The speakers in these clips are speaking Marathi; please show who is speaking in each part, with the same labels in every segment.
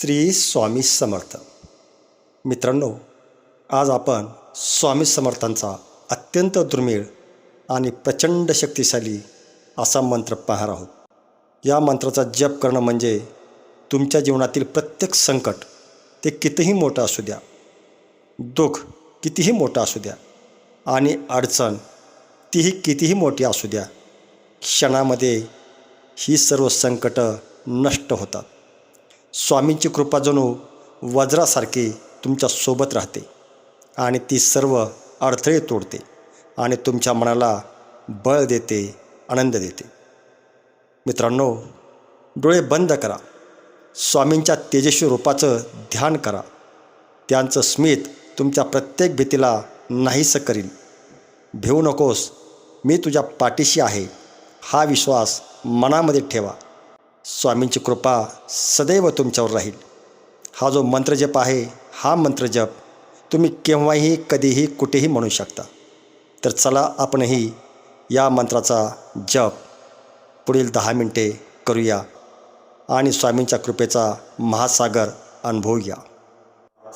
Speaker 1: श्री स्वामी समर्थ. मित्रांनो आज आपण स्वामी समर्थांचा अत्यंत दुर्मिळ आणि प्रचंड शक्तिशाली असा मंत्र पाहणार आहोत. या मंत्राचा जप करणं म्हणजे तुमच्या जीवनातील प्रत्येक संकट ते कितीही मोठं असू द्या दुःख कितीही मोठं असू द्या आणि अडचण तीही कितीही मोठी असू द्या क्षणामध्ये ही सर्व संकटं नष्ट होतात. स्वामींची कृपा जणू वज्रासारखी तुमच्यासोबत राहते आणि ती सर्व अडथळे तोडते आणि तुमच्या मनाला बळ देते आनंद देते. मित्रांनो डोळे बंद करा. स्वामींच्या तेजस्वी रूपाचं ध्यान करा. त्यांचं स्मित तुमच्या प्रत्येक भीतीला नाहीसं करील. भिवू नकोस. मी तुझ्या पाठीशी आहे. हा विश्वास मनामध्ये ठेवा. स्वामींची कृपा सदैव तुमच्यावर राहील. हा जो मंत्रजप आहे हा मंत्रजप तुम्ही केव्हाही कधीही कुठेही म्हणू शकता. तर चला आपणही या मंत्राचा जप पुढील दहा मिनटे करूया आणि स्वामींच्या कृपेचा महासागर अनुभवूया.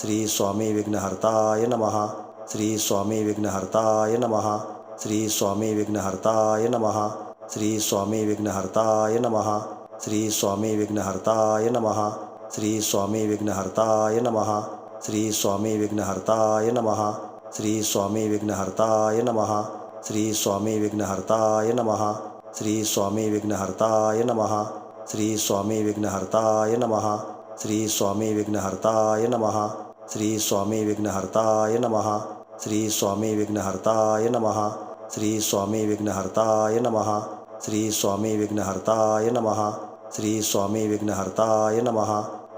Speaker 1: श्री स्वामी विघ्नहर्ताय नमहा श्री स्वामी विघ्नहर्ताय नमहा श्री स्वामी विघ्नहर्ताय नमहा श्री स्वामी विघ्नहर्ताय नमहा श्री स्वामी विघ्नहर्ताय नमः श्री स्वामी विघ्नहर्ताय नमः श्री स्वामी विघ्नहर्ताय नमः श्री स्वामी विघ्नहर्ताय नमः श्री स्वामी विघ्नहर्ताय नमः श्री स्वामी विघ्नहर्ताय नमः श्री स्वामी विघ्नहर्ताय नमः श्री स्वामी विघ्नहर्ताय नमः श्री स्वामी विघ्नहर्ताय नमः श्री स्वामी विघ्नहर्ताय नमः श्री स्वामी विघ्नहर्ताय नमः श्री स्वामी विघ्नहर्ताय नमः श्री स्वामी विघ्नहर्ताय नमः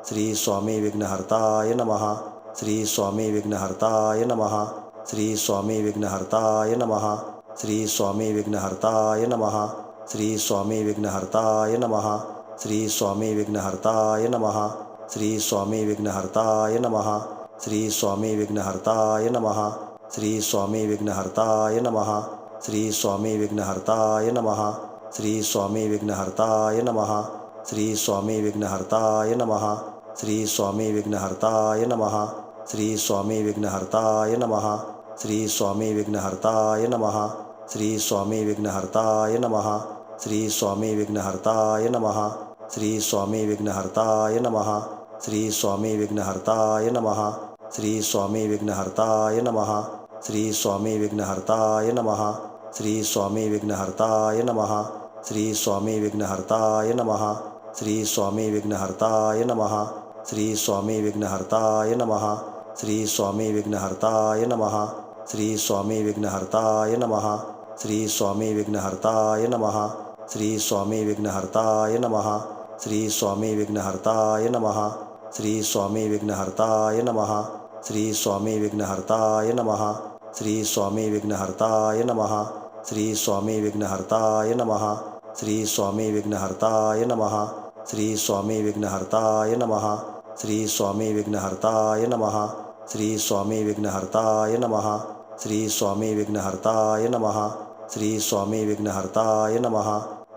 Speaker 1: श्री स्वामी विघ्नहर्ताय नमहा श्री स्वामी विघ्नहर्ताय नमहा श्री स्वामी विघ्नहर्ताय नमः श्री स्वामी विघ्नहर्ताय नमहा श्री स्वामी विघ्नहर्ताय नमहा श्री स्वामी विघ्नहर्ताय नमः श्री स्वामी विघ्नहर्ताय नमहा श्री स्वामी विघ्नहर्ताय नमः श्री स्वामी विघ्नहर्ताय नमः श्री स्वामी विघ्नहर्ताय नमहा श्री स्वामी विघ्नहर्ताय नमः श्री स्वामी विघ्नहर्ताय नमः श्री स्वामी विघ्नहर्ताय नमः श्री स्वामी विघ्नहर्ताय नमः श्री स्वामी विघ्नहर्ताय नमः श्री स्वामी विघ्नहर्ताय नमः श्री स्वामी विघ्नहर्ताय नमः श्री स्वामी विघ्नहर्ताय नमः श्री स्वामी विघ्नहर्ताय नमः श्री स्वामी विघ्नहर्ताय नमः श्री स्वामी विघ्नहर्ताय नमः श्री स्वामी विघ्नहर्ताय नमः श्री स्वामी विघ्नहर्ताय नमः श्री स्वामी विघ्नहर्ताय नमः श्री स्वामी विघ्नहर्ताय नमः श्री स्वामी विघ्नहर्ताय नमः श्री स्वामी विघ्नहर्ताय नमः श्री स्वामी विघ्नहर्ताय नमः श्री स्वामी विघ्नहर्ताय नमः श्री स्वामी विघ्नहर्ताय नमः श्री स्वामी विघ्नहर्ताय नमः श्री स्वामी विघ्नहर्ताय नमः श्री स्वामी विघ्नहर्ताय नमः श्री स्वामी विघ्नहर्ताय नमः श्री स्वामी विघ्नहर्ताय नमः శ్రీ స్వామి విఘ్నహర్తాయ నమ శ్రీ స్వామి విఘ్నహర్తాయ నమ శ్రీ స్వామి విఘ్నహర్తాయ నమ శ్రీ స్వామి విఘ్నహర్తాయ నమ శ్రీ స్వామి విఘ్నహర్తాయ నమ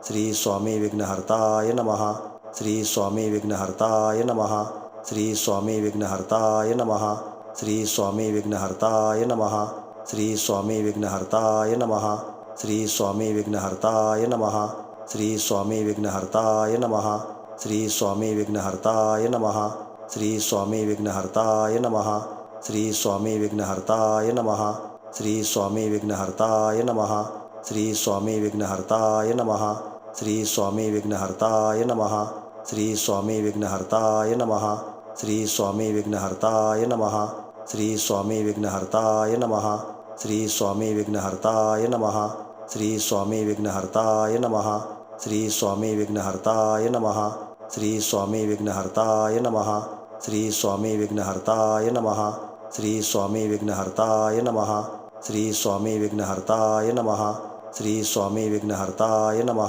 Speaker 1: శ్రీ స్వామి విఘ్నహర్తాయ నమ శ్రీ స్వామి విఘ్నహర్తాయ నమ శ్రీ స్వామి విఘ్నహర్తాయ నమ శ్రీ స్వామి విఘ్నహర్తాయ నమ శ్రీ స్వామి విఘ్నహర్తాయ నమ శ్రీ స్వామి విఘ్నహర్తాయ నమ శ్రీ స్వామి విఘ్నహర్తాయ నమ శ్రీ స్వామి విఘ్నహర్తాయ నమ శ్రీ స్వామి విఘ్నహర్తాయ నమ శ్రీ స్వామి విఘ్నహర్తాయ నమ శ్రీ స్వామి విఘ్నహర్తాయ నమ శ్రీ స్వామి విఘ్నహర్తాయ నమ శ్రీ స్వామి విఘ్నహర్తాయ నమ శ్రీ స్వామి విఘ్నహర్తాయ నమ శ్రీ స్వామి విఘ్నహర్తాయ నమ శ్రీ స్వామి విఘ్నహర్తాయ నమ శ్రీ స్వామి విఘ్నహర్తాయ నమ శ్రీ స్వామి విఘ్నహర్తాయ నమ శ్రీ స్వామి విఘ్నహర్తాయ నమ శ్రీ స్వామి విఘ్నహర్తాయ నమ శ్రీ స్వామి విఘ్నహర్తాయ నమ శ్రీ స్వామి విఘ్నహర్తాయ నమ శ్రీ స్వామి విఘ్నహర్తాయ నమ శ్రీ స్వామి విఘ్నహర్తాయ నమ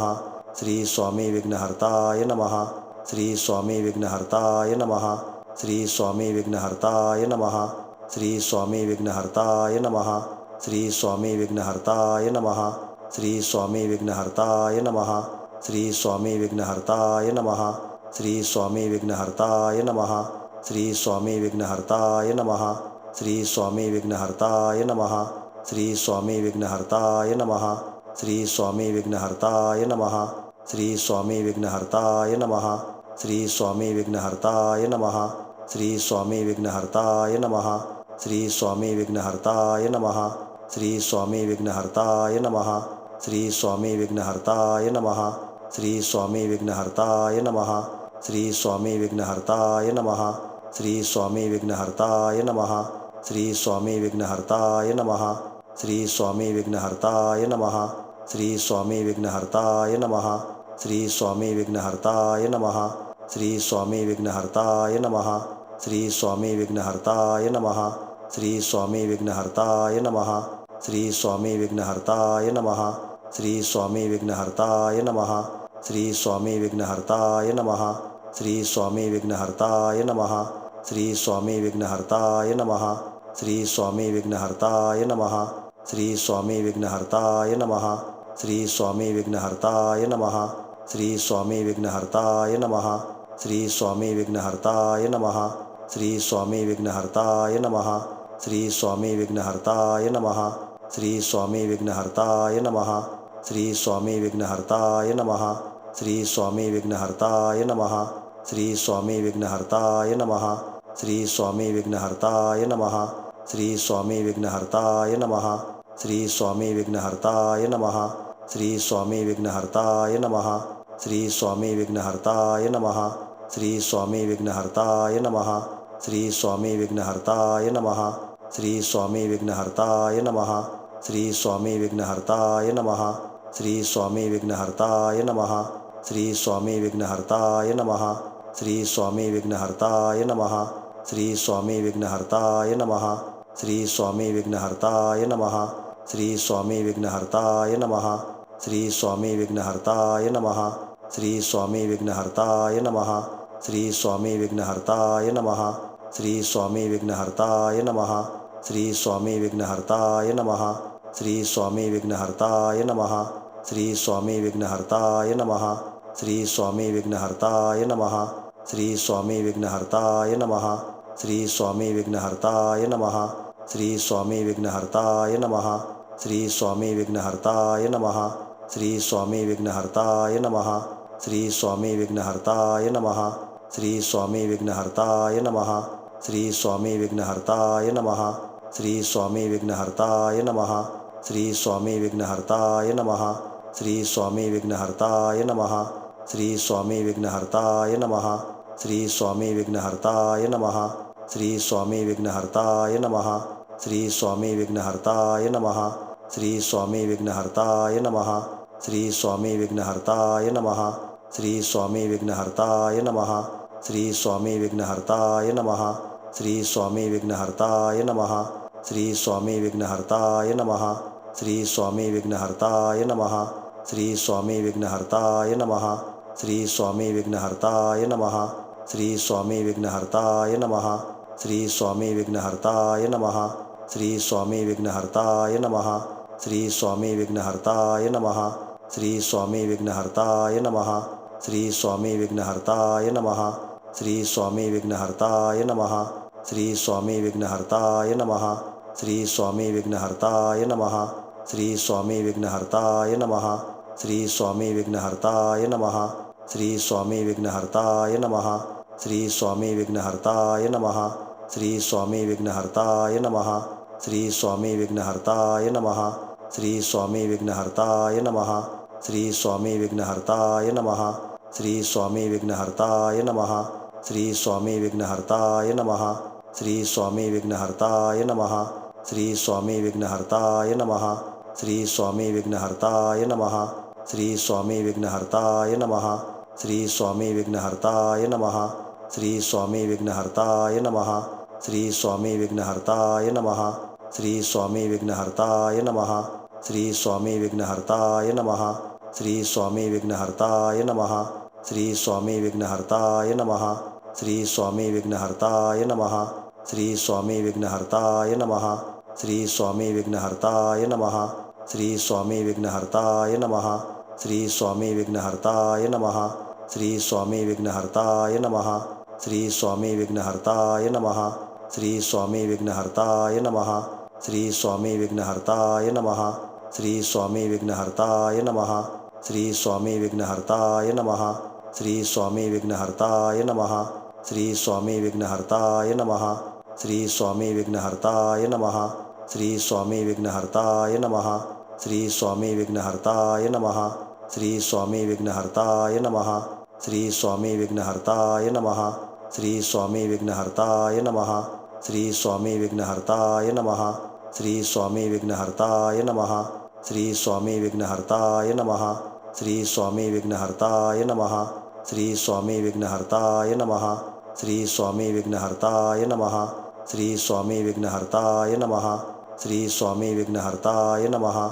Speaker 1: శ్రీ స్వామి విఘ్నహర్తాయ నమ శ్రీ స్వామి విఘ్నహర్తాయ నమ శ్రీ స్వామి విఘ్నహర్తాయ నమ శ్రీ స్వామి విఘ్నహర్తాయ నమ श्री स्वामी विघ्नहर्ताय नमः श्री स्वामी विघ्नहर्ताय नमः श्री स्वामी विघ्नहर्ताय नमः श्री स्वामी विघ्नहर्ताय नमः श्री स्वामी विघ्नहर्ताय नमः श्री स्वामी विघ्नहर्ताय नमः श्री स्वामी विघ्नहर्ताय नमः श्री स्वामी विघ्नहर्ताय नमः श्री स्वामी विघ्नहर्ताय नमः श्री स्वामी विघ्नहर्ताय नमः श्री स्वामी विघ्नहर्ताय नमः श्री स्वामी विघ्नहर्ताय नमः श्री स्वामी विघ्नहर्ताय नमहा श्री स्वामी विघ्नहर्ताय नमहा श्री स्वामी विघ्नहर्ताय नमः श्री स्वामी विघ्नहर्ताय नमः श्री स्वामी विघ्नहर्ताय नमहा श्री स्वामी विघ्नहर्ताय नमः श्री स्वामी विघ्नहर्ताय नमहा श्री स्वामी विघ्नहर्ताय नमः श्री स्वामी विघ्नहर्ताय नमहा श्री स्वामी विघ्नहर्ताय नमहा श्री स्वामी विघ्नहर्ताय नमः श्री स्वामी विघ्नहर्ताय नमः श्री स्वामी विघ्नहर्ताय नमः श्री स्वामी विघ्नहर्ताय नमः श्री स्वामी विघ्नहर्ताय नमः श्री स्वामी विघ्नहर्ताय नमः श्री स्वामी विघ्नहर्ताय नमः श्री स्वामी विघ्नहर्ताय नमः श्री स्वामी विघ्नहर्ताय नमः श्री स्वामी विघ्नहर्ताय नमः श्री स्वामी विघ्नहर्ताय नमः श्री स्वामी विघ्नहर्ताय नमः श्री स्वामी विघ्नहर्ताय नमः श्री स्वामी विघ्नहर्ताय नमः श्री स्वामी विघ्नहर्ताय नमः श्री स्वामी विघ्नहर्ताय नमः श्री स्वामी विघ्नहर्ताय नमः श्री स्वामी विघ्नहर्ताय नमः श्री स्वामी विघ्नहर्ताय नमः श्री स्वामी विघ्नहर्ताय नमः श्री स्वामी विघ्नहर्ताय नमः श्री स्वामी विघ्नहर्ताय नमः श्री स्वामी विघ्नहर्ताय नमः श्री स्वामी विघ्नहर्ताय नमः श्री स्वामी विघ्नहर्ताय नमः श्री स्वामी विघ्नहर्ताय नमः श्री स्वामी विघ्नहर्ताय नमः श्री स्वामी विघ्नहर्ताय नमः श्री स्वामी विघ्नहर्ताय नमः श्री स्वामी विघ्नहर्ताय नमः श्री स्वामी विघ्नहर्ताय नमः श्री स्वामी विघ्नहर्ताय नमः श्री स्वामी विघ्नहर्ताय नमः श्री स्वामी विघ्नहर्ताय नमः श्री स्वामी विघ्नहर्ताय नमः श्री स्वामी विघ्नहर्ताय नमः श्री स्वामी विघ्नहर्ताय नमः श्री स्वामी विघ्नहर्ताय नमः श्री स्वामी विघ्नहर्ताय नमः श्री स्वामी विघ्नहर्ताय नमः श्री स्वामी विघ्नहर्ताय नमः श्री स्वामी विघ्नहर्ताय नमः श्री स्वामी विघ्नहर्ताय नमः श्री स्वामी विघ्नहर्ताय नमः श्री स्वामी विघ्नहर्ताय नमः श्री स्वामी विघ्नहर्ताय नमः श्री स्वामी विघ्नहर्ताय नमः श्री स्वामी विघ्नहर्ताय नमः श्री स्वामी विघ्नहर्ताय नमः श्री स्वामी विघ्नहर्ताय नमः श्री स्वामी विघ्नहर्ताय नमः श्री स्वामी विघ्नहर्ताय नमः श्री स्वामी विघ्नहर्ताय नमः श्री स्वामी विघ्नहर्ताय नमः श्री स्वामी विघ्नहर्ताय नमः श्री स्वामी विघ्नहर्ताय नमः श्री स्वामी विघ्नहर्ताय नमः श्री स्वामी विघ्नहर्ताय नमः श्री स्वामी विघ्नहर्ताय नमः श्री स्वामी विघ्नहर्ताय नमः श्री स्वामी विघ्नहर्ताय नमः श्री स्वामी विघ्नहर्ताय नमः श्री स्वामी विघ्नहर्ताय नमः श्री स्वामी विघ्नहर्ताय नमः श्री स्वामी विघ्नहर्ताय नमः श्री स्वामी विघ्नहर्ताय नमः श्री स्वामी विघ्नहर्ताय नमः श्री स्वामी विघ्नहर्ताय नमः श्री स्वामी विघ्नहर्ताय नमः श्री स्वामी विघ्नहर्ताय नमः श्री स्वामी विघ्नहर्ताय नमः श्री स्वामी विघ्नहर्ताय नमः श्री स्वामी विघ्नहर्ताय नमः श्री स्वामी विघ्नहर्ताय नमः श्री स्वामी विघ्नहर्ताय नमः श्री स्वामी विघ्नहर्ताय नमः श्री स्वामी विघ्नहर्ताय नमः श्री स्वामी विघ्नहर्ताय नमः श्री स्वामी विघ्नहर्ताय नमः श्री स्वामी विघ्नहर्ताय नमः श्री स्वामी विघ्नहर्ताय नमः श्री स्वामी विघ्नहर्ताय नमः श्री स्वामी विघ्नहर्ताय नमः श्री स्वामी विघ्नहर्ताय नमः श्री स्वामी विघ्नहर्ताय नमः श्री स्वामी विघ्नहर्ताय नमः श्री स्वामी विघ्नहर्ताय नमः श्री स्वामी विघ्नहर्ताय नमः श्री स्वामी विघ्नहर्ताय नमः श्री स्वामी विघ्नहर्ताय नमः श्री स्वामी विघ्नहर्ताय नमः श्री स्वामी विघ्नहर्ताय नमः श्री स्वामी विघ्नहर्ताय नमः श्री स्वामी विघ्नहर्ताय नमः श्री स्वामी विघ्नहर्ताय नमः श्री स्वामी विघ्नहर्ताय नमः श्री स्वामी विघ्नहर्ताय नमः श्री स्वामी विघ्नहर्ताय नमः श्री स्वामी विघ्नहर्ताय नमः श्री स्वामी विघ्नहर्ताय नमः श्री स्वामी विघ्नहर्ताय नमः श्री स्वामी विघ्नहर्ताय नमः श्री स्वामी विघ्नहर्ताय नमः श्री स्वामी विघ्नहर्ताय नमः श्री स्वामी विघ्नहर्ताय नमः श्री स्वामी विघ्नहर्ताय नमः श्री स्वामी विघ्नहर्ताय नमः श्री स्वामी विघ्नहर्ताय नमः श्री स्वामी विघ्नहर्ताय नमः श्री स्वामी विघ्नहर्ताय नमः श्री स्वामी विघ्नहर्ताय नमः श्री स्वामी विघ्नहर्ताय नमः श्री स्वामी विघ्नहर्ताय नमः श्री स्वामी विघ्नहर्ताय नमः श्री स्वामी विघ्नहर्ताय नमः श्री स्वामी विघ्नहर्ताय नमः श्री स्वामी विघ्नहर्ताय नमः श्री स्वामी विघ्नहर्ताय नमः श्री स्वामी विघ्नहर्ताय नमः श्री स्वामी विघ्नहर्ताय नमः श्री स्वामी विघ्नहर्ताय नमः श्री स्वामी विघ्नहर्ताय नमः।